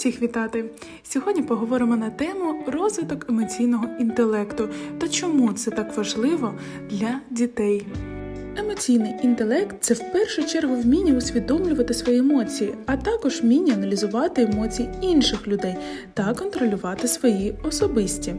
всіх вітати! Сьогодні поговоримо на тему розвиток емоційного інтелекту та чому це так важливо для дітей. Емоційний інтелект це в першу чергу вміння усвідомлювати свої емоції, а також вміння аналізувати емоції інших людей та контролювати свої особисті.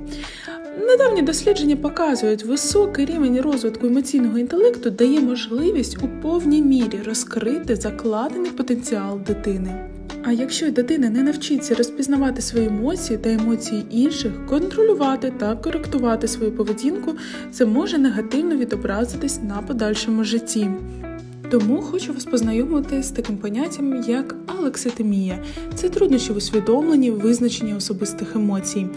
Недавні дослідження показують, високий рівень розвитку емоційного інтелекту дає можливість у повній мірі розкрити закладений потенціал дитини. А якщо дитина не навчиться розпізнавати свої емоції та емоції інших, контролювати та коректувати свою поведінку, це може негативно відобразитись на подальшому житті. Тому хочу вас познайомити з таким поняттям, як алекситимія. Це труднощі в усвідомленні, визначенні особистих емоцій.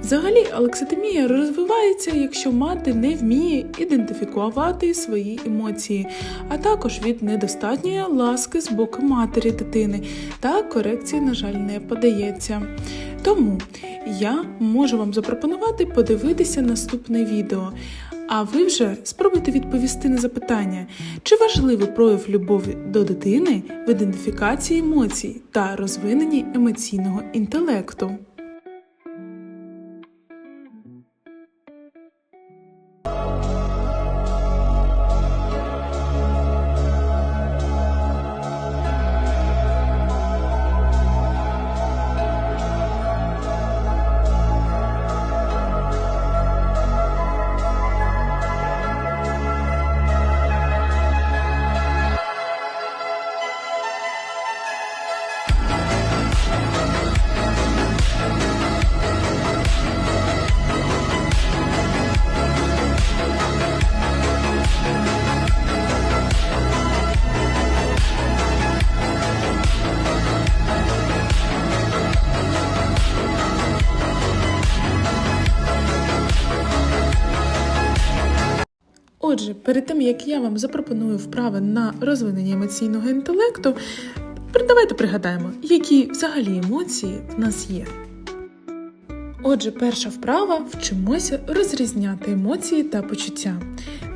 Взагалі, алекситимія розвивається, якщо мати не вміє ідентифікувати свої емоції, а також від недостатньої ласки з боку матері дитини та корекції, на жаль, не подається. Тому я можу вам запропонувати подивитися наступне відео. А ви вже спробуйте відповісти на запитання, чи важливий прояв любові до дитини в ідентифікації емоцій та розвиненні емоційного інтелекту. Отже, перед тим як я вам запропоную вправи на розвинення емоційного інтелекту, давайте пригадаємо, які взагалі емоції в нас є. Отже, перша вправа вчимося розрізняти емоції та почуття.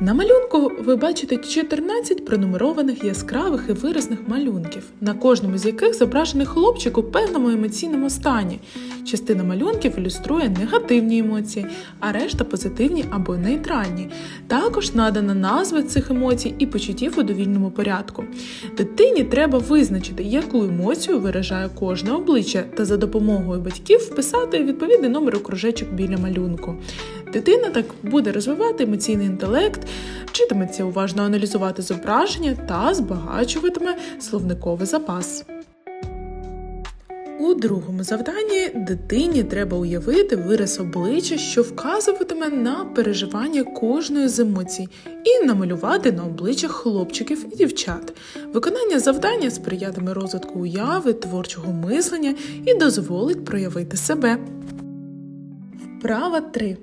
На малюнку ви бачите 14 пронумерованих яскравих і виразних малюнків, на кожному з яких зображений хлопчик у певному емоційному стані. Частина малюнків ілюструє негативні емоції, а решта позитивні або нейтральні. Також надана назва цих емоцій і почуттів у довільному порядку. Дитині треба визначити, яку емоцію виражає кожне обличчя, та за допомогою батьків вписати відповідний номер у біля малюнку. Дитина так буде розвивати емоційний інтелект, вчитиметься уважно аналізувати зображення та збагачуватиме словниковий запас. У другому завданні дитині треба уявити вираз обличчя, що вказуватиме на переживання кожної з емоцій, і намалювати на обличчях хлопчиків і дівчат. Виконання завдання сприятиме розвитку уяви, творчого мислення і дозволить проявити себе. Вправа 3.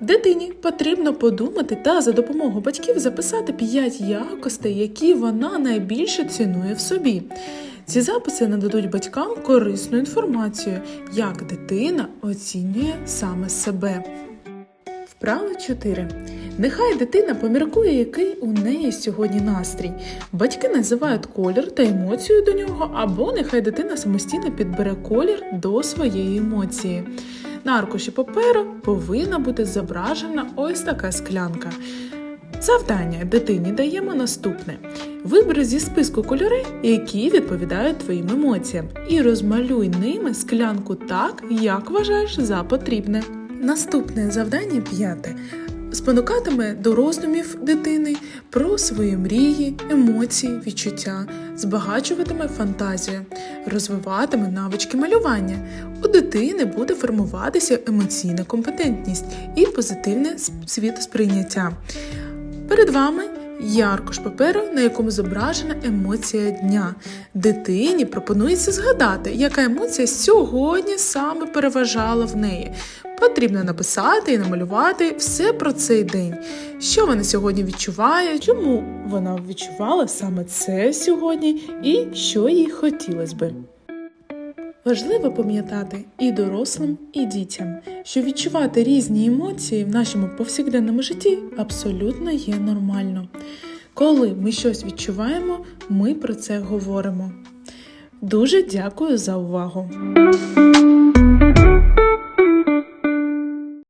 Дитині потрібно подумати та за допомогою батьків записати 5 якостей, які вона найбільше цінує в собі. Ці записи нададуть батькам корисну інформацію, як дитина оцінює саме себе. Вправа 4. Нехай дитина поміркує, який у неї сьогодні настрій. Батьки називають колір та емоцію до нього, або нехай дитина самостійно підбере колір до своєї емоції. На аркуші паперу повинна бути зображена ось така склянка. Завдання дитині даємо наступне: вибери зі списку кольори, які відповідають твоїм емоціям, і розмалюй ними склянку так, як вважаєш за потрібне. Наступне завдання п'яте. Спонукатиме до роздумів дитини про свої мрії, емоції, відчуття, збагачуватиме фантазію, розвиватиме навички малювання. У дитини буде формуватися емоційна компетентність і позитивне світосприйняття. Перед вами є аркуш паперу, на якому зображена емоція дня. Дитині пропонується згадати, яка емоція сьогодні саме переважала в неї. Потрібно написати і намалювати все про цей день, що вона сьогодні відчуває, чому вона відчувала саме це сьогодні і що їй хотілося би. Важливо пам'ятати і дорослим, і дітям, що відчувати різні емоції в нашому повсякденному житті абсолютно є нормально. Коли ми щось відчуваємо, ми про це говоримо. Дуже дякую за увагу!